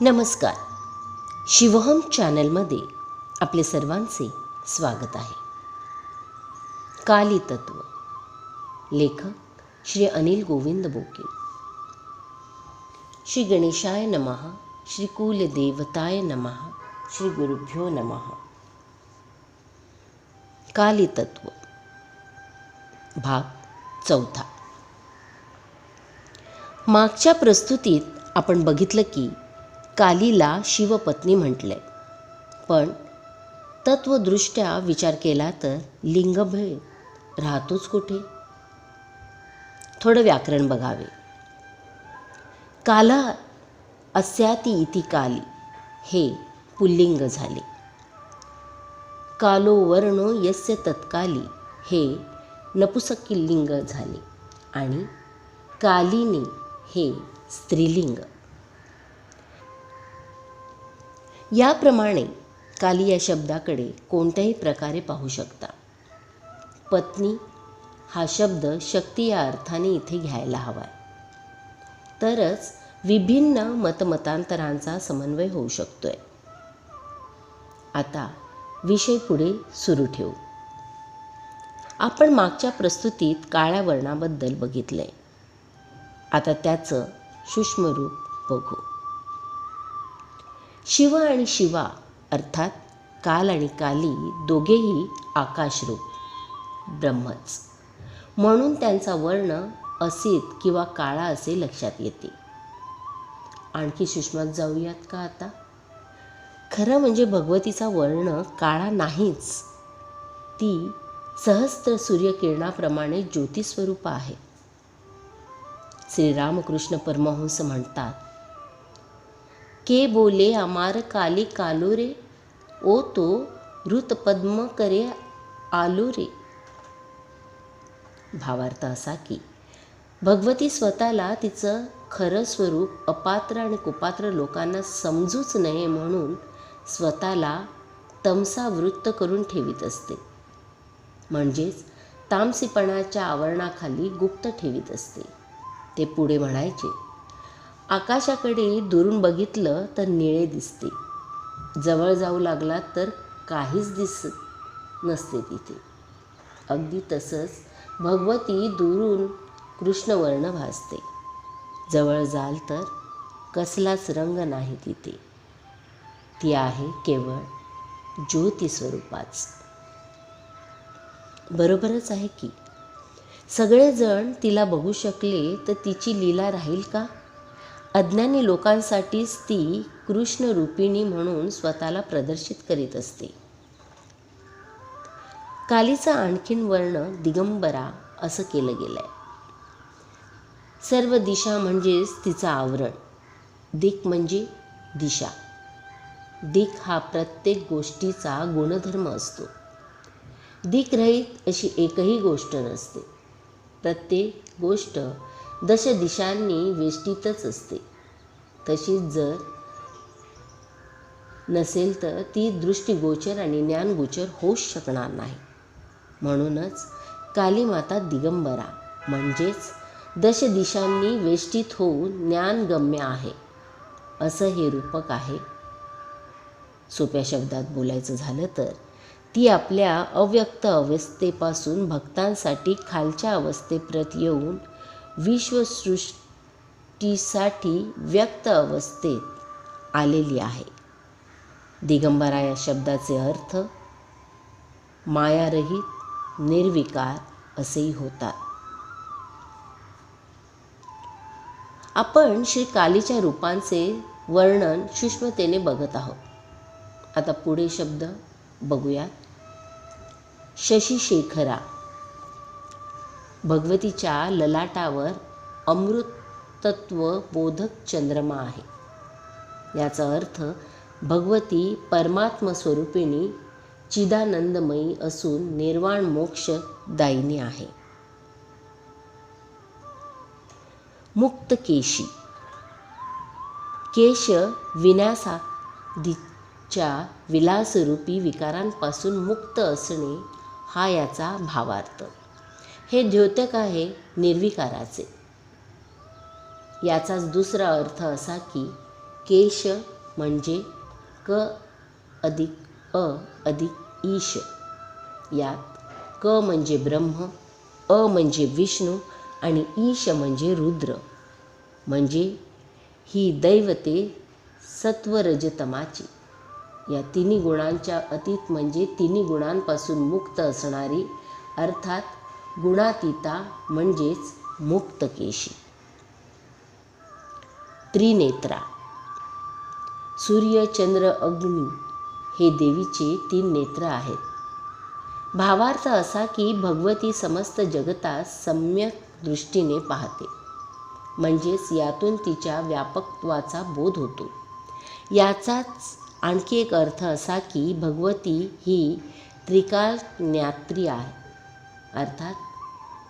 नमस्कार. शिवहम चॅनलमध्ये आपले सर्वांचे स्वागत आहे. काली तत्व लेखक श्री अनिल गोविंद बोके. श्री गणेशाय नमः श्री कुलदेवताय नमः श्री गुरुभ्यो नमः. काली तत्व भाग चौथा. मागच्या प्रस्तुतीत आपण बघितलं की कालीला शिवपत्नी म्हटले. पण तत्वदृष्ट्या विचार केला तर लिंगभेद राहतोच कुठे? थोडं व्याकरण बघावे. काला अस्याती इति काली हे पुल्लिंग झाले. कालो वर्णो यस्य तत्काली हे नपुसकिल्लिंग झाले. आणि कालिनी हे स्त्रीलिंग याप्रमाणे काली या शब्दाकडे कोणत्याही प्रकारे पाहू शकता. पत्नी हा शब्द शक्ती या अर्थाने इथे घ्यायला हवा आहे तरच विभिन्न मतमतांतरांचा समन्वय होऊ शकतोय. आता विषय पुढे सुरू ठेवू. आपण मागच्या प्रस्तुतीत काळ्या वर्णाबद्दल बघितलंय. आता त्याचं सूक्ष्म रूप बघू. शिव आणि शिवा अर्थात काल आणि काली दोघेही आकाशरूप ब्रह्मच. म्हणून त्यांचा वर्ण असित किंवा काळा असे लक्षात येते. आणखी सुषमात जाऊयात का आता? खरं म्हणजे भगवतीचा वर्ण काळा नाहीच. ती सहस्त्र सूर्यकिरणाप्रमाणे ज्योतिस्वरूप आहे. श्रीरामकृष्ण परमहंस म्हणतात के बोले अमार काली कालो रे? ओ तो ऋत पद्म करे आलो रे। भावार्थ असा की भगवती स्वतःला तिचं खरं स्वरूप अपात्र आणि कुपात्र लोकांना समजूच नये म्हणून स्वतःला तमसावृत्त करून ठेवीत असते. म्हणजेच तामसीपणाच्या आवरणाखाली गुप्त ठेवीत असते. ते पुढे म्हणायचे आकाशाकडे दुरून बघितलं तर निळे दिसते. जवळ जाऊ लागला तर काहीच दिसत नसते तिथे. अगदी तसंच भगवती दुरून कृष्णवर्ण भासते. जवळ जाल तर कसलाच रंग नाही तिथे. ती आहे केवळ ज्योती स्वरूपाच. बरोबरच आहे की. सगळेजण तिला बघू शकले तर तिची लीला राहील का? अज्ञानी लोकांसाठीच ती कृष्णरूपिणी म्हणून स्वतःला प्रदर्शित करीत असते. कालीचा आणखीन वर्ण दिगंबरा असं केलं गेलं आहे सर्व दिशा म्हणजेच तिचं आवरण. दिक म्हणजे दिशा. दिक हा प्रत्येक गोष्टीचा गुणधर्म असतो. दिक रहित अशी एकही गोष्ट नसते. प्रत्येक गोष्ट दश दिशांनी वेष्टीतच असते. तशीच जर नसेल तर ती दृष्टीगोचर आणि ज्ञानगोचर होऊच शकणार नाही. म्हणूनच कालीमाता दिगंबरा म्हणजेच दश दिशांनी वेष्टीत होऊन ज्ञानगम्य आहे. असं हे रूपक आहे. सोप्या शब्दात बोलायचं झालं तर ती आपल्या अव्यक्त अवस्थेपासून भक्तांसाठी खालच्या अवस्थेप्रत येऊन विश्वसृष्टीसाठी व्यक्त अवस्थेत आलेली आहे. दिगंबरा या शब्दाचे अर्थ मायारहित निर्विकार असेही होतात. आपण श्री कालीच्या रूपांचे वर्णन सूक्ष्मतेने बघत आहोत. आता पुढे शब्द बघूयात. शशिशेखरा भगवतीच्या ललाटावर अमृतत्व बोधक चंद्रमा आहे. याचा अर्थ भगवती परमात्मस्वरूपिणी चिदानंदमयी असून निर्वाण मोक्ष दायिनी आहे. मुक्त केशी. केश विनासादीच्या विलासरूपी विकारांपासून मुक्त असणे हा याचा भावार्थ. हे द्योतक आहे निर्विकाराचे. याचाच दुसरा अर्थ असा की केश म्हणजे क अधिक अ अधिक ईश. यात क म्हणजे ब्रह्म अ म्हणजे विष्णू आणि ईश म्हणजे रुद्र. म्हणजे ही दैवते सत्वरजतमाची. या तिन्ही गुणांच्या अतीत म्हणजे तिन्ही गुणांपासून मुक्त असणारी अर्थात गुणातीता म्हणजेच मुक्त केशी त्रिनेत्रा. सूर्य चंद्र अग्नी हे देवीचे तीन नेत्र आहेत. भावार्थ असा की भगवती समस्त जगतास सम्यक दृष्टीने पाहते. म्हणजेच यातून तिच्या व्यापकत्वाचा बोध होतो. याचाच आणखी एक अर्थ असा की भगवती ही त्रिकाल ज्ञात्री आहे. अर्थात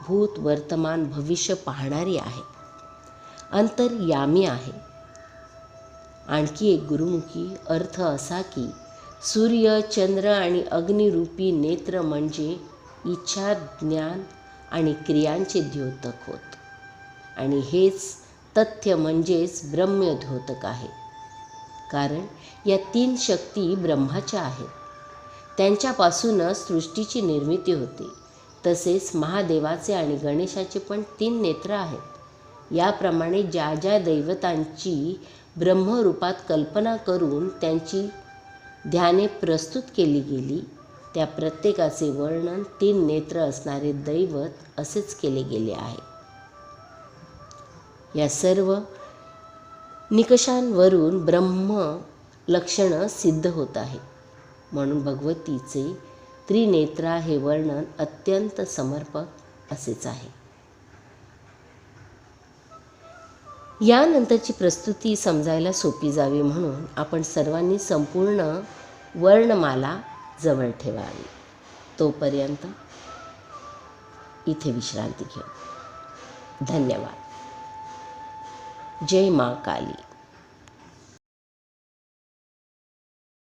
भूत वर्तमान भविष्य पाहणारी आहे. अंतर्यामी आहे. आणखी एक गुरुमुखी अर्थ असा की सूर्य चंद्र आणि अग्निरूपी नेत्र म्हणजे इच्छा ज्ञान आणि क्रियांचे द्योतक होत. आणि हेच तथ्य म्हणजेच ब्रह्मद्योतक आहे. कारण या तीन शक्ती ब्रह्माच्या आहेत. त्यांच्यापासूनच सृष्टीची निर्मिती होते. तसेच महादेवाचे आणि गणेशाचे पण तीन नेत्र आहेत. याप्रमाणे ज्या ज्या दैवतांची ब्रह्मरूपात कल्पना करून त्यांची ध्याने प्रस्तुत केली गेली त्या प्रत्येकाचे वर्णन तीन नेत्र असणारे दैवत असेच केले गेले आहे. या सर्व निकषांवरून ब्रह्म लक्षणं सिद्ध होत आहे म्हणून भगवतीचे त्रिनेत्रा हे वर्णन अत्यंत समर्पक असेच आहे. यानंतरची प्रस्तुती समजायला सोपी जावी म्हणून आपण सर्वांनी संपूर्ण वर्णमाला जवळ ठेवावी. तोपर्यंत इथे विश्रांती घेऊ. धन्यवाद. जय मा काली.